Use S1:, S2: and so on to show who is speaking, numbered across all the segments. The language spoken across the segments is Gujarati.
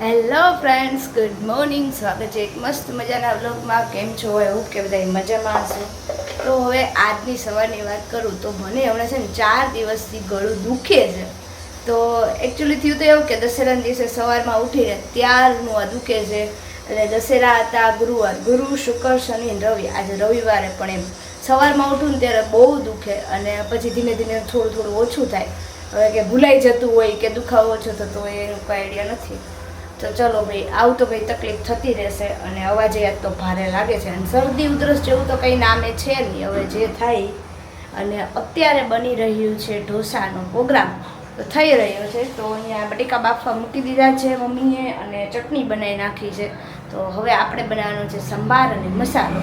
S1: હેલો ફ્રેન્ડ્સ ગુડ મોર્નિંગ સ્વાગત છે એક મસ્ત મજાના વ્લોગમાં કેમ છો? એવું કે બધા મજામાં હશે. તો હવે આજની સવારની વાત કરું તો મને હમણાં છે ને ચાર દિવસથી ગળું દુખે છે. તો એકચ્યુઅલી થયું તો એવું કે દશેરાના દિવસે સવારમાં ઉઠીને ત્યારનું આ દુખે છે. એટલે દશેરા હતા, ગુરુવાર, ગુરુ, શુક્ર, શનિ રવિ. આજે રવિવારે પણ એમ. સવારમાં ઉઠું ને ત્યારે બહુ દુખે અને પછી ધીમે ધીમે થોડું થોડું ઓછું થાય. હવે કે ભૂલાઈ જતું હોય કે દુખાવો ઓછો થતો હોય એનું કોઈ આઈડિયા નથી. તો ચલો ભાઈ, આવું તો ભાઈ તકલીફ થતી રહેશે અને અવાજ યાદ તો ભારે લાગે છે. અને શરદી ઉધરસ જેવું તો કંઈ નામે છે નહીં, હવે જે થાય. અને અત્યારે બની રહ્યું છે ઢોસાનો પ્રોગ્રામ. તો થઈ રહ્યો છે, તો અહીંયા બટેકા બાફવા મૂકી દીધા છે મમ્મીએ અને ચટણી બનાવી નાખી છે. તો હવે આપણે બનાવવાનો છે સંભાર અને મસાલો.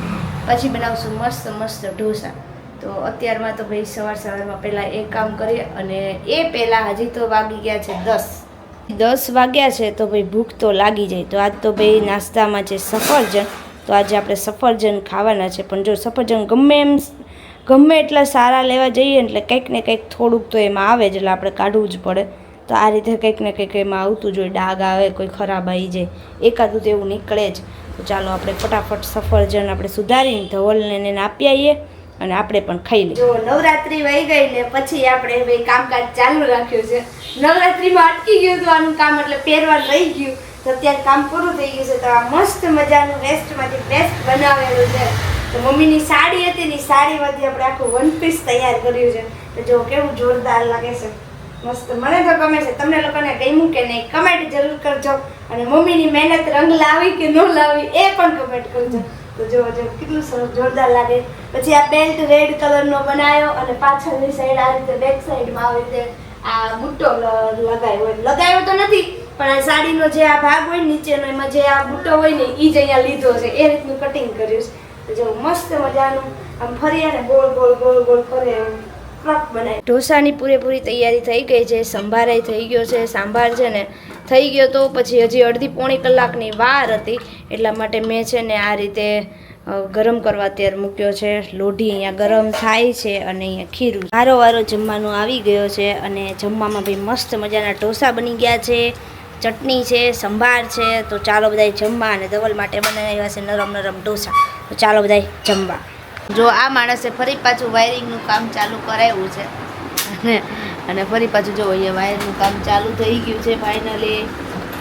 S1: પછી બનાવશું મસ્ત મસ્ત ઢોસા. તો અત્યારમાં તો ભાઈ સવાર સવારમાં પહેલાં એ કામ કરીએ અને એ પહેલાં હજી તો વાગી ગયા છે દસ. દસ વાગ્યા છે તો ભાઈ ભૂખ તો લાગી જાય. તો આજ તો ભાઈ નાસ્તામાં છે સફરજન, તો આજે આપણે સફરજન ખાવાના છે. પણ જો સફરજન ગમે એમ ગમે એટલા સારા લેવા જઈએ એટલે કંઈક ને કંઈક થોડુંક તો એમાં આવે જ, એટલે આપણે કાઢવું જ પડે. તો આ રીતે કંઈક ને કંઈક એમાં આવતું જોઈએ ડાઘ આવે, કોઈ ખરાબ આવી જાય. એકાદું તો એવું નીકળે જ. તો ચાલો આપણે ફટાફટ સફરજન આપણે સુધારીને ધવલને એને આપી આવીએ. અને આપણે પણ ખાઈ લઈએ. જો નવરાત્રી વહી ગઈ ને પછી આપણે ભાઈ કામકાજ ચાલુ રાખ્યું છે. નવરાત્રીમાં અટકી ગયું હતું આનું કામ, એટલે પહેરવાનું રહી ગયું. તો અત્યારે કામ પૂરું થઈ ગયું છે. તો આ મસ્ત મજાનું વેસ્ટમાંથી બેસ્ટ બનાવેલું છે. તો મમ્મીની સાડી હતી ને સાડીમાંથી આપણે આખું વન પીસ તૈયાર કર્યું છે. તો જો કેવું જોરદાર લાગે છે. મસ્ત. મને તો ગમે છે. તમને લોકોને ગમ્યું કે નહીં કમેન્ટ જરૂર કરજો. અને મમ્મીની મહેનત રંગ લાવી કે ન લાવી એ પણ કમેન્ટ કરજો. તો જો જો, કેટલું સરસ જોરદાર લાગે. પછી આ બેલ્ટ રેડ કલરનો બનાવ્યો અને પાછળની સાઈડ આ રીતે બેક સાઈડમાં આવી રીતે આ બુટ્ટો લગાવ્યો લગાવ્યો તો નથી, પણ આ સાડીનો જે આ ભાગ હોય નીચેનો, એમાં જે આ બુટ્ટો હોય ને એ જ અહીંયા લીધો છે. એ રીતનું કટિંગ કર્યું છે. જો, મસ્ત મજાનું. આમ ફરી અને ગોળ ગોળ ગોળ ગોળ ફરે બનાવી ઢોસાની પૂરેપૂરી તૈયારી થઈ ગઈ છે, સંભારાઈ થઈ ગયો છે, સાંભાર છે ને થઈ ગયો તો પછી હજી અડધી પોણી કલાકની વાર હતી, એટલા માટે મેં છે ને આ રીતે ગરમ કરવા અત્યારે મૂક્યો છે. લોઢી અહીંયા ગરમ થાય છે અને અહીંયા ખીરું. વારો વારો જમવાનું આવી ગયો છે અને જમવામાં ભાઈ મસ્ત મજાના ઢોસા બની ગયા છે. ચટણી છે, સંભાર છે, તો ચાલો બધાય જમવા અને ધવલ માટે બનાવ્યા છે નરમ નરમ ઢોસા. તો ચાલો બધાય જમવા. જો આ માણસે ફરી પાછું વાયરિંગનું કામ ચાલુ કરાવ્યું છે. અને અને ફરી પાછું જો અહીંયા વાયરનું કામ ચાલુ થઈ ગયું છે ફાઇનલી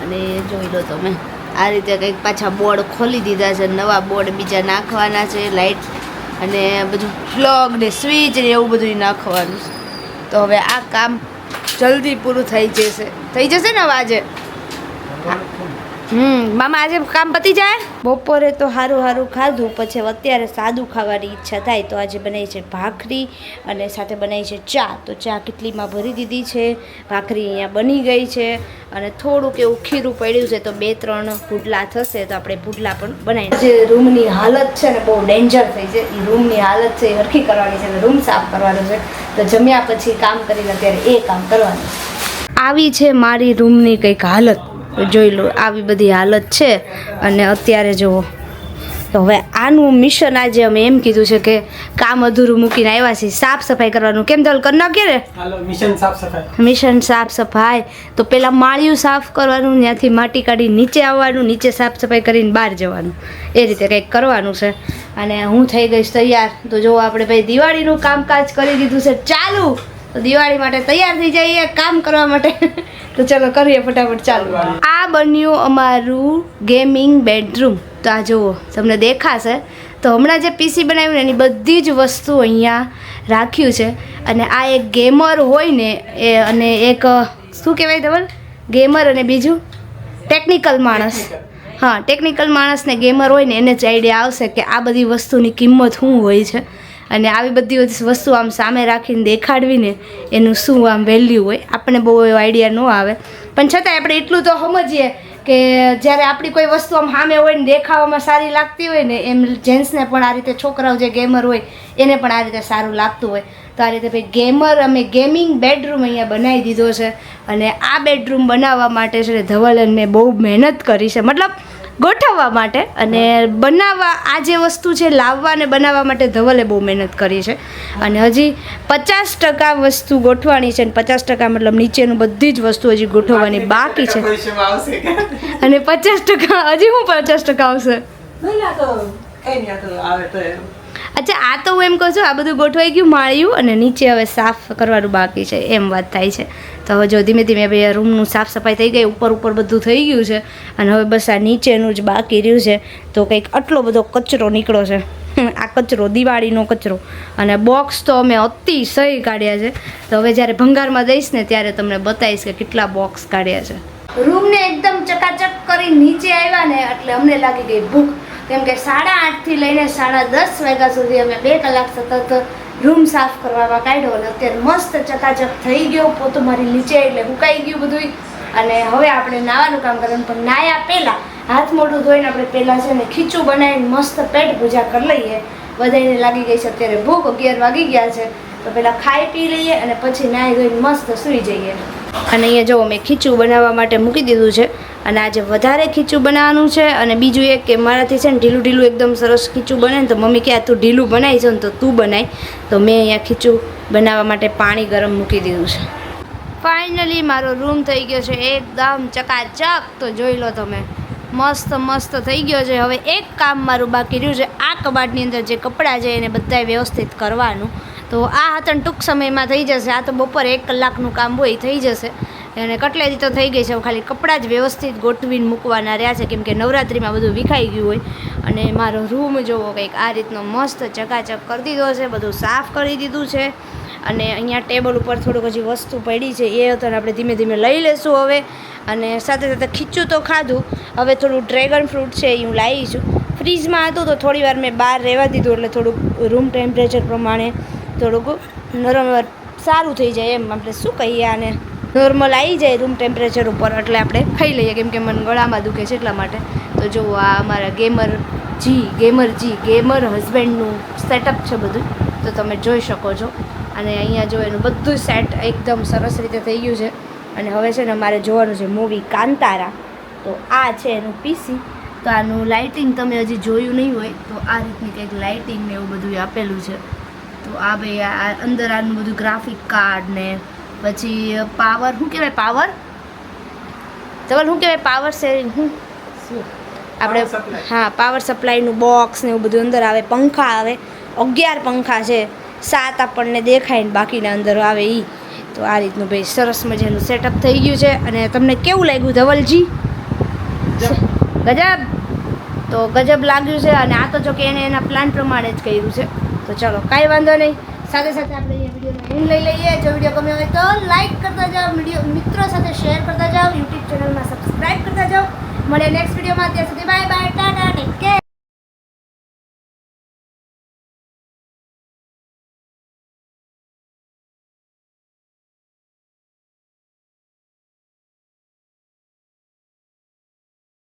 S1: અને જોઈ લો તમે, આ રીતે કંઈક પાછા બોર્ડ ખોલી દીધા છે, નવા બોર્ડ બીજા નાખવાના છે લાઇટ અને બધું પ્લગ ને સ્વિચ ને એવું બધું નાખવાનું છે. તો હવે આ કામ જલ્દી પૂરું થઈ જશે. થઈ જશે ને આજે? હમ મામા આજે કામ પતી જાય? બપોરે તો સારું સારું ખાધું પછી અત્યારે સાદું ખાવાની ઈચ્છા થાય તો આજે બનાવી છે ભાખરી અને સાથે બનાવી છે ચા. તો ચા કેટલીમાં ભરી દીધી છે ભાખરી અહીંયા બની ગઈ છે અને થોડુંક એવું ખીરું પડ્યું છે તો બે ત્રણ પુડલા થશે તો આપણે પુડલા પણ બનાવી જે રૂમની હાલત છે ને બહુ ડેન્જર થઈ છે એ રૂમની હાલત છે એ હરખી કરવાની છે રૂમ સાફ કરવાનો છે. તો જમ્યા પછી કામ કરીને અત્યારે એ કામ કરવાનું આવી છે મારી રૂમની કંઈક હાલત. જોઈ લો આવી બધી હાલત છે. અને અત્યારે જુઓ. તો હવે આનું મિશન આજે અમે એમ કીધું છે કે કામ અધૂરું મૂકીને આવ્યા છીએ. સાફ સફાઈ કરવાનું. કેમ દલ કરી નાખીએ ને?
S2: મિશન સાફ સફાઈ.
S1: મિશન સાફ સફાઈ. તો પહેલાં માળિયું સાફ કરવાનું ત્યાંથી માટી કાઢી નીચે આવવાનું નીચે સાફ સફાઈ કરીને બહાર જવાનું. એ રીતે કંઈક કરવાનું છે. અને હું થઈ ગઈશ તૈયાર. તો જો આપણે ભાઈ દિવાળીનું કામકાજ કરી દીધું છે. ચાલુ! તો દિવાળી માટે તૈયાર થઈ જઈએ કામ કરવા માટે. તો ચલો કરીએ ફટાફટ, ચાલુ. આ બન્યું અમારું ગેમિંગ બેડરૂમ તો આ જુઓ, તમને દેખાશે. તો હમણાં જે પીસી બનાવ્યું ને, એની બધી જ વસ્તુ અહીંયા રાખ્યું છે. અને આ એક ગેમર હોય ને, એ અને એક, શું કહેવાય ધવલ? ગેમર અને બીજું? ટેકનિકલ માણસ. હા ટેકનિકલ માણસને ગેમર હોય ને, એને જ આઈડિયા આવશે કે આ બધી વસ્તુની કિંમત શું હોય છે. અને આવી બધી વસ્તુ આમ સામે રાખીને દેખાડવીને એનું શું આમ વેલ્યુ હોય, આપણને બહુ એવો આઈડિયા ન આવે. પણ છતાંય આપણે એટલું તો સમજીએ કે જ્યારે આપણી કોઈ વસ્તુ આમ સામે હોય ને દેખાવામાં સારી લાગતી હોય ને, એમ જેન્ટ્સને પણ આ રીતે છોકરાઓ જે ગેમર હોય, એને પણ આ રીતે સારું લાગતું હોય. તો આ રીતે ભાઈ ગેમર અમે ગેમિંગ બેડરૂમ અહીંયા બનાવી દીધો છે. અને આ બેડરૂમ બનાવવા માટે છે ધવલ મેં બહુ મહેનત કરી છે. મતલબ ગોઠવવા માટે અને બનાવવા આ જે વસ્તુ છે લાવવા અને બનાવવા માટે ધવલે બહુ મહેનત કરી છે અને હજી પચાસ ટકા વસ્તુ ગોઠવાની છે અને પચાસ ટકા મતલબ નીચેનું બધી જ વસ્તુ હજી ગોઠવવાની બાકી છે? અને પચાસ ટકા હજી હું પચાસ ટકા આવશે
S2: આવે તો.
S1: અચ્છા, આ તો હું એમ કહું છું, આ બધું ગોઠવાઈ ગયું, માળ્યું અને નીચે હવે સાફ કરવાનું બાકી છે, એમ વાત થાય છે. તો હવે જો ધીમે ધીમે ભાઈ રૂમનું સાફ સફાઈ થઈ ગઈ, ઉપર ઉપર બધું થઈ ગયું છે, અને હવે બસ આ નીચેનું જ બાકી રહ્યું છે, તો કંઈક આટલો બધો કચરો નીકળ્યો છે. આ કચરો, દિવાળીનો કચરો. અને બોક્સ તો અમે અતિશય કાઢ્યા છે. તો હવે જ્યારે ભંગારમાં દઈશ ને ત્યારે તમને બતાવીશ કે કેટલા બોક્સ કાઢ્યા છે. રૂમને એકદમ ચકાચક કરી નીચે આવ્યા ને, એટલે અમને લાગી ગઈ ભૂખ. કેમ કે સાડા આઠથી લઈને સાડા દસ વાગ્યા સુધી અમે બે કલાક સતત રૂમ સાફ કરવામાં કાઢ્યો અને અત્યારે મસ્ત ચકાચક થઈ ગયો. પોતું મારી નીચે એટલે હુકાઈ ગયું બધું અને હવે આપણે નાવાનું કામ કરવાનું. પણ નાયા પહેલાં હાથ મોઢું ધોઈને આપણે પહેલાં છે ને ખીચું બનાવીને મસ્ત પેટ પૂજા કરી લઈએ. બધાને લાગી ગઈ છે અત્યારે ભૂખ અગિયાર વાગી ગયા છે. તો પહેલાં ખાઈ પી લઈએ અને પછી નાહી ધોઈને મસ્ત સૂઈ જઈએ. અને અહીંયા જો મેં ખીચું બનાવવા માટે મૂકી દીધું છે. અને આજે વધારે ખીચું બનાવવાનું છે અને બીજું એક કે મારાથી છે ને ઢીલું ઢીલું એકદમ સરસ ખીચું બને ને તો મમ્મી કહે, આ તું ઢીલું બનાવી છે ને તો તું બનાવી તો મેં અહીંયા ખીચું બનાવવા માટે પાણી ગરમ મૂકી દીધું છે. ફાઇનલી મારો રૂમ થઈ ગયો છે. એકદમ ચકાચક. તો જોઈ લો તમે. મસ્ત મસ્ત થઈ ગયો છે. હવે એક કામ મારું બાકી રહ્યું છે. આ કબાટની અંદર જે કપડાં છે એને બધાય વ્યવસ્થિત કરવાનું. તો આ હતા ટૂંક સમયમાં થઈ જશે. આ તો બપોરે એક કલાકનું કામ હોય થઈ જશે. અને કટલેરી તો થઈ ગઈ છે. ખાલી કપડાં જ વ્યવસ્થિત ગોઠવીને મૂકવાના રહ્યા છે. કેમ કે નવરાત્રિમાં બધું વિખાઈ ગયું હોય. અને મારો રૂમ જોવો કંઈક આ રીતનો મસ્ત ચકાચક કરી દીધો છે. બધું સાફ કરી દીધું છે. અને અહીંયા ટેબલ ઉપર થોડુંક હજી વસ્તુ પડી છે. એ હતો આપણે ધીમે ધીમે લઈ લેશું હવે. અને સાથે સાથે ખીચું તો ખાધું. હવે થોડું ડ્રેગન ફ્રૂટ છે, એ હું લાવી છું. ફ્રીજમાં હતું તો થોડી વાર મેં બહાર રહેવા દીધું. એટલે થોડુંક રૂમ ટેમ્પરેચર પ્રમાણે થોડુંક નરમ સારું થઈ જાય એમ. આપણે શું કહીએ આને? નોર્મલ આવી જાય રૂમ ટેમ્પરેચર ઉપર, એટલે આપણે ખાઈ લઈએ. કેમ કે મને ગળામાં દુખે છે એટલા માટે. તો જો આ અમારા gamer ji gamer ji gamer હસબન્ડનું setup છે બધું, તો તમે જોઈ શકો છો. અને અહીંયા જો એનું બધું સેટ એકદમ સરસ રીતે થઈ ગયું છે. અને હવે છે ને મારે જોવાનું છે મૂવી કાંતારા. તો આ છે એનું પીસી તો આનું લાઇટિંગ તમે હજી જોયું નહીં હોય, તો આ રીતની કંઈક લાઇટિંગ ને એવું બધું આપેલું છે. તો આ ભાઈ આ અંદર આનું બધું ગ્રાફિક કાર્ડ ને પછી પાવર શું કહેવાય પાવર ધવલ શું કહેવાય પાવર શેરિંગ શું? આપણે હા પાવર સપ્લાયનું બોક્સ ને એવું બધું અંદર આવે પંખા આવે અગિયાર પંખા છે સાત આપણને દેખાય ને બાકીના અંદર આવે એ તો આ રીતનું ભાઈ સરસ મજાનું સેટઅપ થઈ ગયું છે અને તમને કેવું લાગ્યું ધવલજી? ગજબ. તો ગજબ લાગ્યું છે અને આ તો જો કે એને એના પ્લાન પ્રમાણે જ કર્યું છે. તો ચલો, કાંઈ વાંધો નહીં. સાથે સાથે આપણે અહીંયા વિડીયોનો એન્ડ લઈ લઈએ. જો વીડિયો ગમ્યો હોય તો લાઈક કરતા જાઓ, વીડિયો મિત્રો સાથે શેર કરતા જાઓ યુટ્યુબ ચેનલમાં સબસ્ક્રાઈબ કરતા જાઓ. મળે નેક્સ્ટ વિડીયોમાં. ત્યાં સુધી બાય બાય